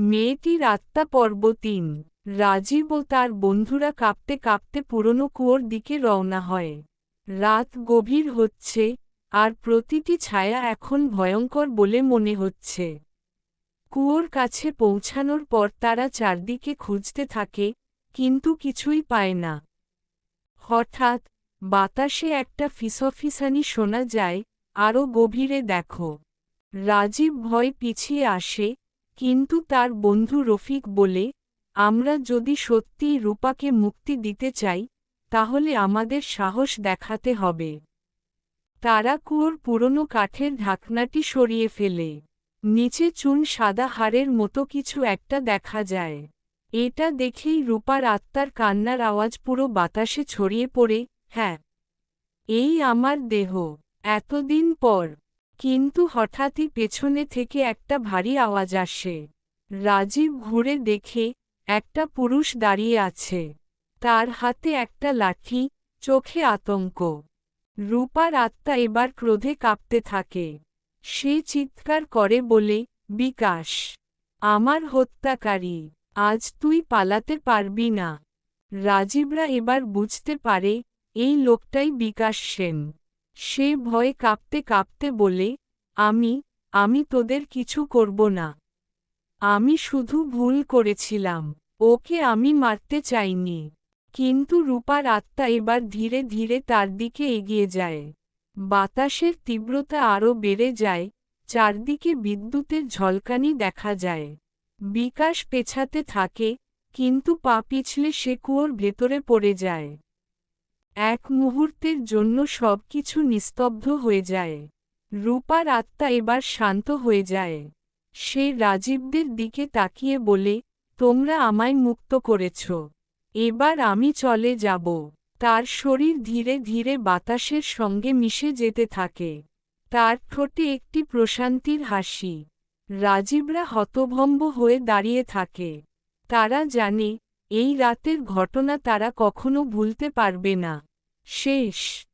মেয়েটির আত্মা পর্ব তিন। রাজীব ও তার বন্ধুরা কাঁপতে কাঁপতে পুরনো কুয়োর দিকে রওনা হয়। রাত গভীর হচ্ছে, আর প্রতিটি ছায়া এখন ভয়ঙ্কর বলে মনে হচ্ছে। কুয়োর কাছে পৌঁছানোর পর তারা চারদিকে খুঁজতে থাকে, কিন্তু কিছুই পায় না। হঠাৎ, বাতাসে একটা ফিসফিসানি শোনা যায় আরও গভীরে দেখো। রাজীব ভয় পিছিয়ে আসে কিন্তু তার বন্ধু রফিক বলে, আমরা যদি সত্যিই রূপাকে মুক্তি দিতে চাই, তাহলে আমাদের সাহস দেখাতে হবে। তারা কুয়োর পুরনো কাঠের ঢাকনাটি সরিয়ে ফেলে। নিচে চুন সাদা হাড়ের মতো কিছু একটা দেখা যায়। এটা দেখেই রূপার আত্মার কান্নার আওয়াজ পুরো বাতাসে ছড়িয়ে পড়ে হ্যাঁ এই আমার দেহ। এতদিন পর কিন্তু হঠাৎই পেছনে থেকে একটা ভারী আওয়াজ আসে। রাজীব ঘুরে দেখে একটা পুরুষ দাঁড়িয়ে আছে। তার হাতে একটা লাঠি, চোখে আতঙ্ক। রূপার আত্মা এবার ক্রোধে কাঁপতে থাকে। সে চিৎকার করে বলে, বিকাশ, আমার হত্যাকারী, আজ তুই পালাতে পারবি না। রাজীবরা এবার বুঝতে পারে, এই লোকটাই বিকাশ সেন। সে ভয়ে কাঁপতে কাঁপতে বলে, আমি আমি তোদের কিছু করব না। আমি শুধু ভুল করেছিলাম। ওকে আমি মারতে চাইনি। কিন্তু রূপার আত্মা এবার ধীরে ধীরে তার দিকে এগিয়ে যায়। বাতাসের তীব্রতা আরও বেড়ে যায়। চারদিকে বিদ্যুতের ঝলকানি দেখা যায়। বিকাশ পেছাতে থাকে, কিন্তু পা পিছলে সে কুয়োর ভেতরে পড়ে যায়। এক মুহূর্তের জন্য সব কিছু নিস্তব্ধ হয়ে যায়। রূপার আত্মা এবার শান্ত হয়ে যায়। সে রাজীবদের দিকে তাকিয়ে বলে, তোমরা আমায় মুক্ত করেছ। এবার আমি চলে যাব তার শরীর ধীরে ধীরে বাতাসের সঙ্গে মিশে যেতে থাকে। তার ঠোঁটে একটি প্রশান্তির হাসি। রাজীবরা হতভম্ব হয়ে দাঁড়িয়ে থাকে। তারা জানে এই রাতের ঘটনা তারা কখনো ভুলতে পারবে না। শেষ।